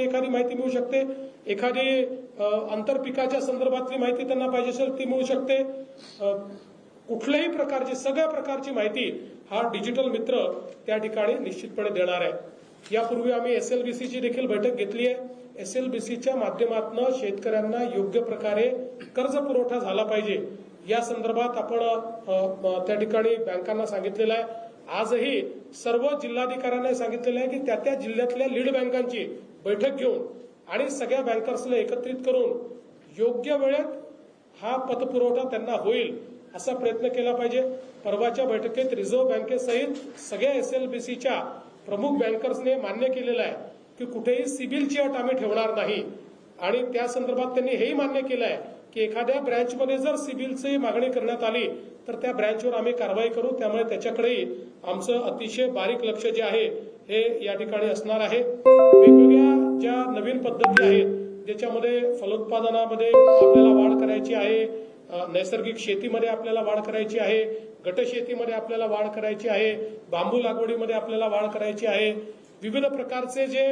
संदर्भातली एखादी माहिती मिळू शकते. एखादी आंतरपिकाच्या संदर्भातली माहिती त्यांना पाहिजे असेल ती मिळू शकते. कुठल्याही प्रकारची सगळ्या प्रकारची माहिती हा डिजिटल मित्र त्या ठिकाणी निश्चितपणे देणार आहे. यापूर्वी आम्ही एस एल बी सीची देखील बैठक घेतली आहे. एस एल बी सीच्या माध्यमातून शेतकऱ्यांना योग्य प्रकारे कर्ज पुरवठा झाला पाहिजे. या संदर्भात आपण त्या ठिकाणी बँकांना सांगितलेलं आहे. आजही सर्व जिल्हाधिकाऱ्यांना सांगितलेलं आहे की त्या त्या जिल्ह्यातल्या लीड बँकांची बैठक घेऊन आणि सगळ्या बँकर्सला एकत्रित करून योग्य वेळेत हा पतपुरवठा त्यांना होईल असा प्रयत्न केला पाहिजे. परवाच्या बैठकीत रिझर्व्ह बँकेसहित सगळ्या एस एल बी सीच्या प्रमुख बँकर्सने मान्य केलेलं आहे की कुठेही सिबिलची अट आम्ही ठेवणार नाही. आणि त्या संदर्भात त्यांनी हेही मान्य केलं आहे की एखाद्या ब्रँचमध्ये जर सिबिलची मागणी करण्यात आली तर त्या ब्रँचवर आम्ही कारवाई करू. त्यामुळे त्याच्याकडेही आमचं अतिशय बारीक लक्ष जे आहे हे या ठिकाणी असणार आहे. वेगवेगळ्या ज्या नवीन पद्धती आहेत ज्याच्यामध्ये फलोत्पादनामध्ये आपल्याला वाढ करायची आहे नैसर्गिक शेतीमध्ये आपल्याला वाढ करायची आहे गटशेतीमध्ये आपल्याला वाढ करायची आहे बांबू लागवडीमध्ये आपल्याला वाढ करायची आहे. विविध प्रकारचे जे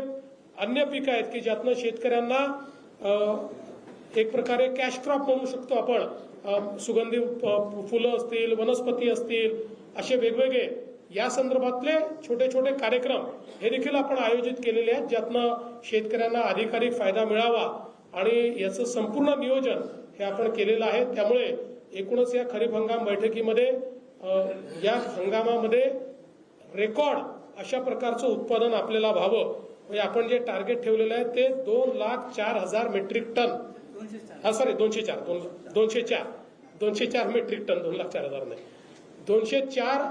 अन्य पिकं आहेत की ज्यातनं शेतकऱ्यांना एक प्रकारे कॅश क्रॉप म्हणू शकतो आपण. सुगंधी फुलं असतील वनस्पती असतील असे वेगवेगळे या संदर्भातले छोटे छोटे कार्यक्रम हे देखील आपण आयोजित केलेले आहेत ज्यातनं शेतकऱ्यांना अधिकाधिक फायदा मिळावा आणि याचं संपूर्ण नियोजन हे आपण केलेलं आहे. त्यामुळे एकूणच या खरीप हंगाम बैठकीमध्ये या हंगामामध्ये रेकॉर्ड अशा प्रकारचं उत्पादन आपल्याला व्हावं. म्हणजे आपण जे टार्गेट ठेवलेलं आहे ते दोन लाख चार हजार मेट्रिक टन. हा सॉरी दोनशे चार. दोन दोनशे चार. दोनशे चार मेट्रिक टन दोन लाख चार हजार नाही. दोनशे चार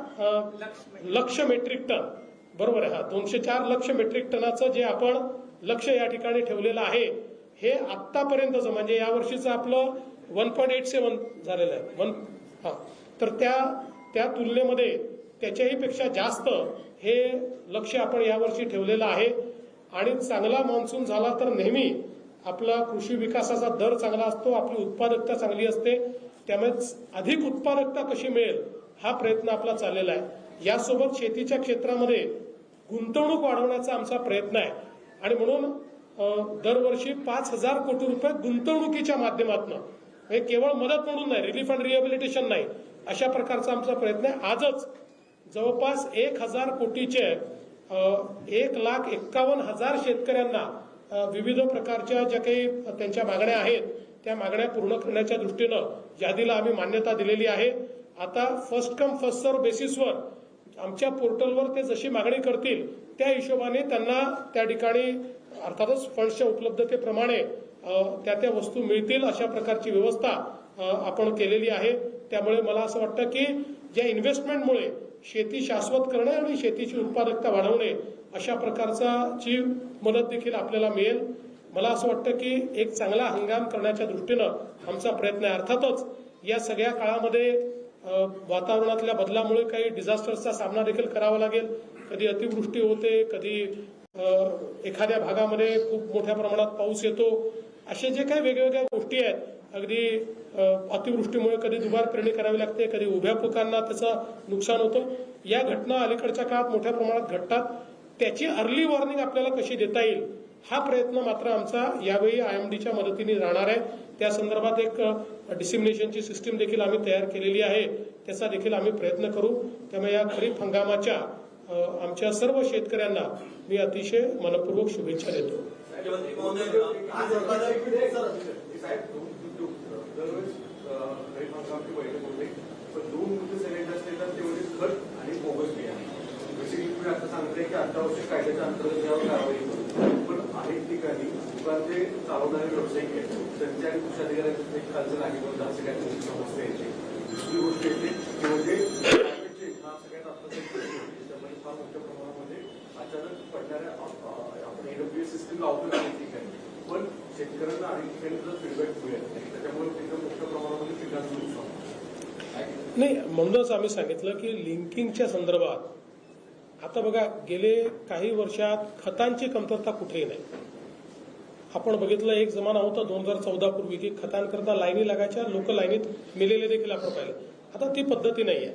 लक्ष मेट्रिक टन बरोबर आहे हा. दोनशे चार लक्ष मेट्रिक टनाचं जे आपण लक्ष या ठिकाणी ठेवलेलं आहे हे आतापर्यंतचं म्हणजे या वर्षीचं आपलं वन पॉईंट एट सेवन झालेलं आहे. वन हा. तर त्या त्या तुलनेमध्ये त्याच्याही पेक्षा जास्त हे लक्ष आपण यावर्षी ठेवलेलं आहे. आणि चांगला मान्सून झाला तर नेहमी आपला कृषी विकासाचा दर चांगला असतो आपली उत्पादकता चांगली असते. त्यामुळे अधिक उत्पादकता कशी मिळेल हा प्रयत्न आपला चाललेला आहे. यासोबत शेतीच्या क्षेत्रामध्ये गुंतवणूक वाढवण्याचा आमचा प्रयत्न आहे. आणि म्हणून दरवर्षी पाच हजार कोटी रुपये गुंतवणुकीच्या माध्यमातून हे केवळ मदत म्हणून नाही रिलीफ अँड रिहॅबिलिटेशन नाही अशा प्रकारचा आमचा प्रयत्न आहे. आजच जवळपास एक हजार कोटीचे एक लाख एक्कावन्न हजार शेतकऱ्यांना विविध प्रकारच्या ज्या काही त्यांच्या मागण्या आहेत त्या मागण्या पूर्ण करण्याच्या दृष्टीनं यादीला आम्ही मान्यता दिलेली आहे. आता फर्स्ट कम फर्स्ट सर्व बेसिसवर आमच्या पोर्टलवर ते जशी मागणी करतील त्या हिशोबाने त्यांना त्या ठिकाणी अर्थातच फंड्सच्या उपलब्धतेप्रमाणे त्या त्या वस्तू मिळतील अशा प्रकारची व्यवस्था आपण केलेली आहे. त्यामुळे मला असं वाटतं की ज्या इन्व्हेस्टमेंटमुळे शेती शाश्वत करणे आणि शेतीची उत्पादकता वाढवणे अशा प्रकारचा जी मदत देखील आपल्याला मिळेल. मला असं वाटतं की एक चांगला हंगाम करण्याच्या दृष्टीनं आमचा प्रयत्न आहे. अर्थातच या सगळ्या काळामध्ये वातावरणातल्या बदलामुळे काही डिझास्टर्सचा सामना देखील करावा लागेल. कधी अतिवृष्टी होते कधी एखाद्या भागामध्ये खूप मोठ्या प्रमाणात पाऊस येतो. असे जे काही वेगवेगळ्या गोष्टी आहेत अगदी अतिवृष्टीमुळे कधी दुबार पेरणी करावी लागते कधी उभ्या पिकांना त्याचं नुकसान होतं. या घटना अलीकडच्या काळात मोठ्या प्रमाणात घडतात. त्याची अर्ली वॉर्निंग आपल्याला कशी देता येईल हा प्रयत्न मात्र आमचा यावेळी आय एम डीच्या मदतीने राहणार आहे. त्या संदर्भात एक डिसिमिनेशनची सिस्टीम देखील आम्ही तयार केलेली आहे. त्याचा देखील आम्ही प्रयत्न करू. त्यामुळे या खरीप हंगामाच्या आमच्या सर्व शेतकऱ्यांना मी अतिशय मनपूर्वक शुभेच्छा देतो. पण अंतर्गत कारवाई पण अनेक ठिकाणी दुकानचे चालवणारे व्यावसायिक आहेत. त्यांच्या आणि कृषी अधिकाऱ्यांचे एक खालचं नाही पण दहा सगळ्यात मोठी समस्या येते. दुसरी गोष्ट येते की म्हणजे हा सगळ्यात त्याच्यामध्ये फार मोठ्या प्रमाणामध्ये अचानक पडणाऱ्या आपण एडब्ल्यूएस सिस्टीम लावतो अनेक पण शेतकऱ्यांना अनेक ठिकाणी जर फीडबॅक मिळेल. त्याच्यामुळे एकदम मोठ्या प्रमाणामध्ये पिकांचं नुकसान नाही म्हणूनच आम्ही सांगितलं की लिंकिंगच्या संदर्भात आता बघा गेले काही वर्षात खतांची कमतरता कुठेही नाही. आपण बघितलं एक जमाना होता दोन हजार चौदा पूर्वी की खतांकरता लाईनी लागायच्या लोक लाईनीत मेलेले देखील आपण पाहिले. आता ती पद्धती नाही आहे.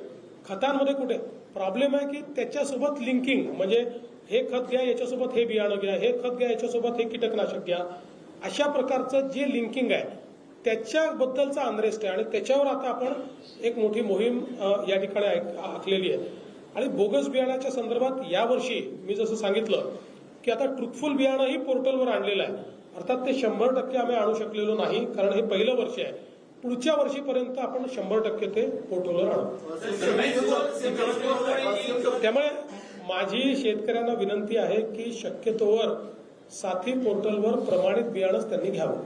खतांमध्ये कुठे? प्रॉब्लेम आहे की त्याच्यासोबत लिंकिंग म्हणजे हे खत घ्या याच्यासोबत हे बियाणं घ्या हे खत घ्या याच्यासोबत हे कीटकनाशक घ्या. अशा प्रकारचं जे लिंकिंग आहे त्याच्याबद्दलचा अनरेस्ट आहे. आणि त्याच्यावर आता आपण एक मोठी मोहीम या ठिकाणी आखलेली आहे. आणि बोगस बियाण्याच्या संदर्भात यावर्षी मी जसं सांगितलं की आता ट्रुथफुल बियाणंही पोर्टलवर आणलेलं आहे. अर्थात ते शंभर टक्के आम्ही आणू शकलेलो नाही कारण हे पहिलं वर्ष आहे. पुढच्या वर्षीपर्यंत आपण शंभर टक्के ते पोर्टलवर आणू. त्यामुळे माझी शेतकऱ्यांना विनंती आहे की शक्यतोवर साथी पोर्टलवर प्रमाणित बियाणंच त्यांनी घ्यावं.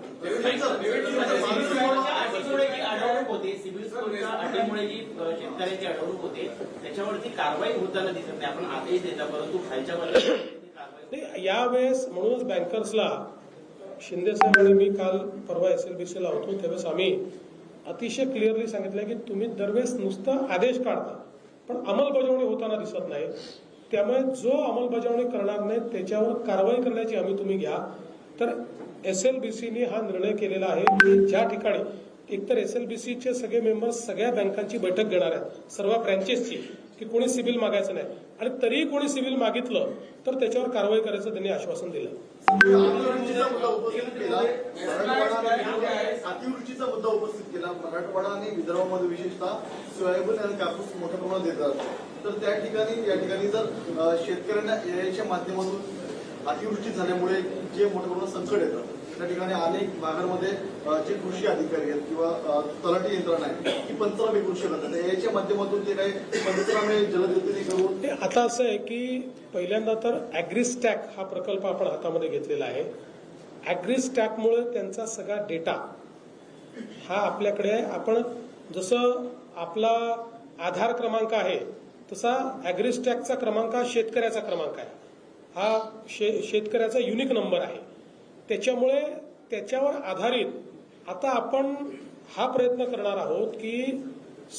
यावेळेस म्हणूनच बँकर्सला शिंदे साहेब आणि मी काल परवा एस एल बी सीला होतो त्यावेळेस आम्ही अतिशय क्लिअरली सांगितलं की तुम्ही दरवेळेस नुसतं आदेश काढता पण अंमलबजावणी होताना दिसत नाही. त्यामुळे जो अंमलबजावणी करणार नाही त्याच्यावर कारवाई करण्याची हमी तुम्ही घ्या. तर एस एल बी सीने हा निर्णय केलेला आहे की ज्या ठिकाणी एकतर एस एल बी सीचे सगळे मेंबर्स सगळ्या बँकांची बैठक घेणार आहेत सर्व ब्रँचेसची की कोणी सिबिल मागायचं नाही. आणि तरीही कोणी सिबिल मागितलं तर त्याच्यावर कारवाई करायचं त्यांनी आश्वासन दिलं. अतिवृष्टीचा मुद्दा उपस्थित केला. मराठवाडा अतिवृष्टीचा मुद्दा उपस्थित केला. आणि विदर्भामध्ये विशेषतः सोयाबीन आणि कापूस मोठ्या प्रमाणात देतात तर त्या ठिकाणी या ठिकाणी जर शेतकऱ्यांना एआयच्या माध्यमातून अतिवृष्टी झाल्यामुळे जे मोठ्या प्रमाणात संकट येतं त्या ठिकाणी अनेक भागांमध्ये जे कृषी अधिकारी आहेत किंवा तलाठी यंत्रणा आहे ती पंचनामे करू शकत नाही. याच्या माध्यमातून ते काही पंचनामे जलदगतीने करून ते आता असं आहे की पहिल्यांदा तर ॲग्रीस्टॅक हा प्रकल्प आपण हातामध्ये घेतलेला आहे. ॲग्रिस्टॅकमुळे त्यांचा सगळा डेटा हा आपल्याकडे आहे. आपण जसं आपला आधार क्रमांक आहे तसा ॲग्रिस्टॅकचा क्रमांक हा शेतकऱ्याचा क्रमांक आहे. हा शे शेतकऱ्याचा युनिक नंबर आहे. त्याच्यामुळे त्याच्यावर आधारित आता आपण हा प्रयत्न करणार आहोत की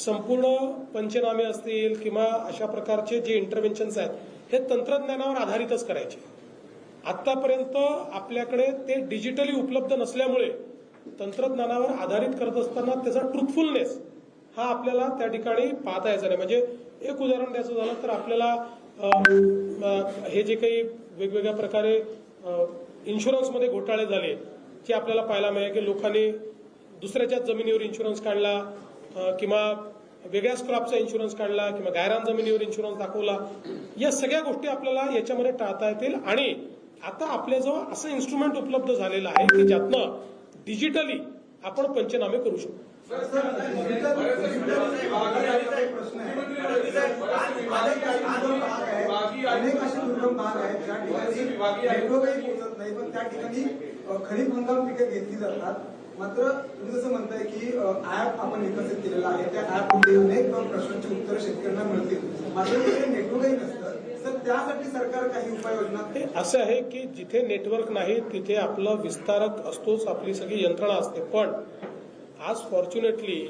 संपूर्ण पंचनामे असतील किंवा अशा प्रकारचे जे इंटरव्हेन्शन्स आहेत हे तंत्रज्ञानावर आधारितच करायचे. आतापर्यंत आपल्याकडे ते डिजिटली उपलब्ध नसल्यामुळे तंत्रज्ञानावर आधारित करत असताना त्याचा ट्रुथफुलनेस हा आपल्याला त्या ठिकाणी पाहता यायचा नाही. म्हणजे एक उदाहरण द्यायचं झालं तर आपल्याला हे जे काही वेगवेगळ्या प्रकारे इन्शुरन्समध्ये घोटाळे झाले ते आपल्याला पाहायला मिळेल की लोकांनी दुसऱ्याच्याच जमिनीवर इन्शुरन्स काढला किंवा वेगळ्याच क्रॉपचा इन्शुरन्स काढला किंवा गायरान जमिनीवर इन्शुरन्स दाखवला. या सगळ्या गोष्टी आपल्याला याच्यामध्ये टाळता येतील. आणि आता आपल्याजवळ असं इन्स्ट्रुमेंट उपलब्ध झालेलं आहे की ज्यातनं डिजिटली आपण पंचनामे करू शकतो. अनेक आहे दुर्गम नाही पण त्या ठिकाणी खरीप हंगाम पिके घेतली जातात. मात्र तुम्ही जसं म्हणताय की ऍप आपण विकसित केलेला आहे. त्या ऍपमध्ये अनेक प्रश्नांची उत्तरं शेतकऱ्यांना मिळतील. मात्र तिथे नेटवर्कही नसतं. तर त्यासाठी सरकार काही उपाययोजना असं आहे की जिथे नेटवर्क नाही तिथे आपलं विस्तारक असतोच आपली सगळी यंत्रणा असते. पण आज फॉर्च्युनेटली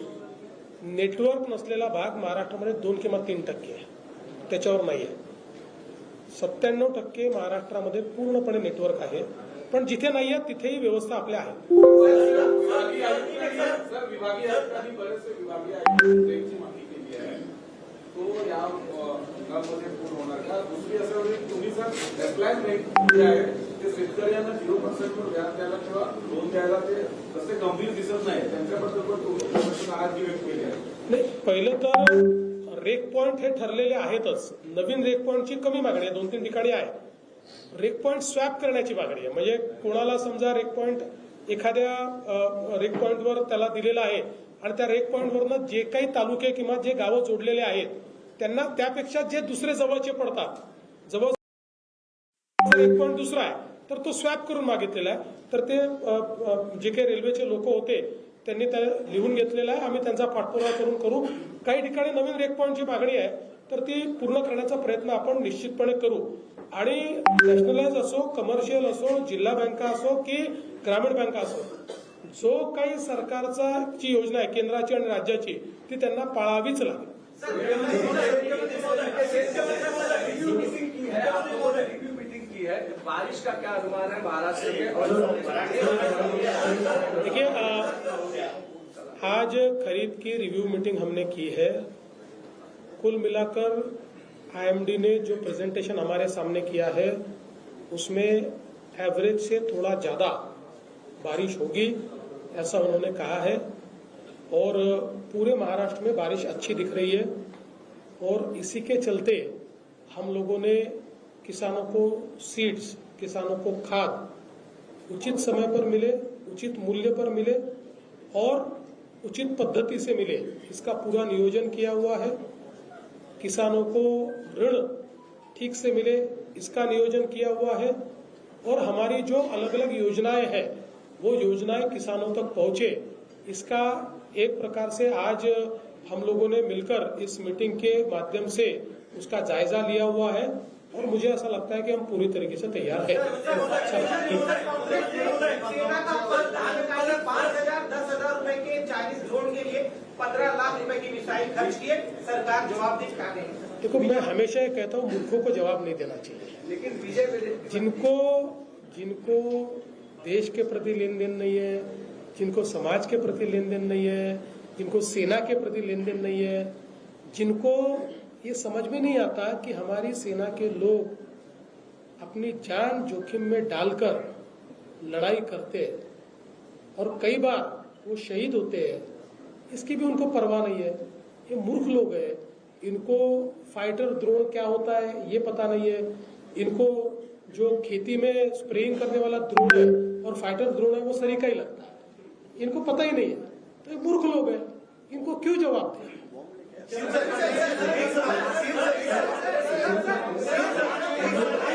नेटवर्क नसलेला भाग महाराष्ट्रामध्ये दोन किंवा तीन टक्के आहे. त्याच्यावर नाही आहे सत्त्याण्णव टक्के महाराष्ट्रामध्ये पूर्णपणे नेटवर्क आहे. पण जिथे नाही आहे तिथेही व्यवस्था आपल्या आहेत. नाही पहिलं तर रेक पॉइंट हे ठरलेले आहेतच. नवीन रेक पॉइंटची कमी मागणी आहे. दोन तीन ठिकाणी आहे. रेक पॉइंट स्वॅप करण्याची मागणी आहे. म्हणजे कोणाला समजा रेक पॉइंट एखाद्या रेक पॉइंटवर त्याला दिलेला आहे आणि त्या रेक पॉइंटवरनं जे काही तालुके किंवा जे गावं जोडलेले आहेत त्यांना त्यापेक्षा जे दुसरे जवळचे पडतात जवळ रेक एक पॉईंट दुसरा आहे तर तो स्वॅप करून मागितलेला आहे. तर ते जे काही रेल्वेचे लोक होते त्यांनी त्या लिहून घेतलेलं आहे आम्ही त्यांचा पाठपुरावा करून करू काही ठिकाणी नवीन रेक पॉईंटची मागणी आहे तर ती पूर्ण करण्याचा प्रयत्न आपण निश्चितपणे करू आणि नॅशनलाइज असो कमर्शियल असो जिल्हा बँका असो की ग्रामीण बँका असो जो काही सरकारचा जी योजना आहे केंद्राची आणि राज्याची ती त्यांना पाळावीच लागेल है बारिश का क्या अनुमान है महाराष्ट्र में? और देखिए आज खरीद की रिव्यू मीटिंग हमने की है। कुल मिलाकर आईएमडी ने जो प्रेजेंटेशन हमारे सामने किया है उसमें एवरेज से थोड़ा ज़्यादा बारिश होगी ऐसा उन्होंने कहा है। और पूरे महाराष्ट्र में बारिश अच्छी दिख रही है। और इसी के चलते हम लोगों ने किसानों को सीड्स किसानों को खाद उचित समय पर मिले, उचित मूल्य पर मिले और उचित पद्धति से मिले। इसका पूरा नियोजन किया हुआ है। किसानों को ऋण ठीक से मिले, इसका नियोजन किया हुआ है और हमारी जो अलग अलग योजनाएँ हैं, वो योजनाएँ किसानों तक पहुँचे। इसका एक प्रकार से आज हम लोगों ने मिलकर इस मीटिंग के माध्यम से उसका जायजा लिया हुआ है। और मुझे ऐसा लगता है कि हम पूरी तरीके से तैयार हैं। पंद्रह लाख रुपए की मिसाइल खर्च किए सरकार जवाब देखो, मैं हमेशा ये कहता हूँ, मूर्खों को जवाब नहीं देना चाहिए। लेकिन जिनको जिनको देश के प्रति लेन देन नहीं है, जिनको समाज के प्रति लेन देन नहीं है, जिनको सेना के प्रति लेन देन नहीं है, जिनको ये समझ में नहीं आता कि हमारी सेना के लोग अपनी जान जोखिम में डालकर लड़ाई करते हैं। और कई बार वो शहीद होते हैं। इसकी भी उनको परवाह नहीं है। ये मूर्ख लोग हैं। इनको फाइटर द्रोण क्या होता है, ये पता नहीं है। इनको जो खेती में स्प्रेइंग करने वाला द्रोण है और फाइटर द्रोण है, वो सरीका ही लगता है। इनको पता ही नहीं है। तो ये मूर्ख लोग हैं। इनको क्यों जवाब दें? Siyaset. Siyaset. Siyaset. Siyaset.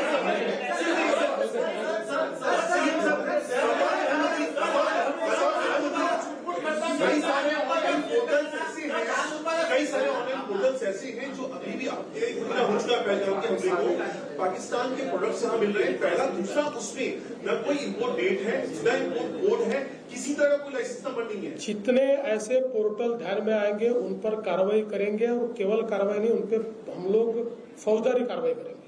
Pakistan के प्रोडक्ट्स यहाँ मिल रहे हैं। पहला दूसरा उसमें न कोई इम्पोर्ट डेट है न इम्पोर्ट कोड है किसी तरह का कोई लाइसेंस नंबर नहीं है। जितने ऐसे पोर्टल ध्यान में आएँगे उन पर कार्रवाई करेंगे और केवल कार्रवाई नहीं उन पर हम लोग फौजदारी कार्रवाई करेंगे।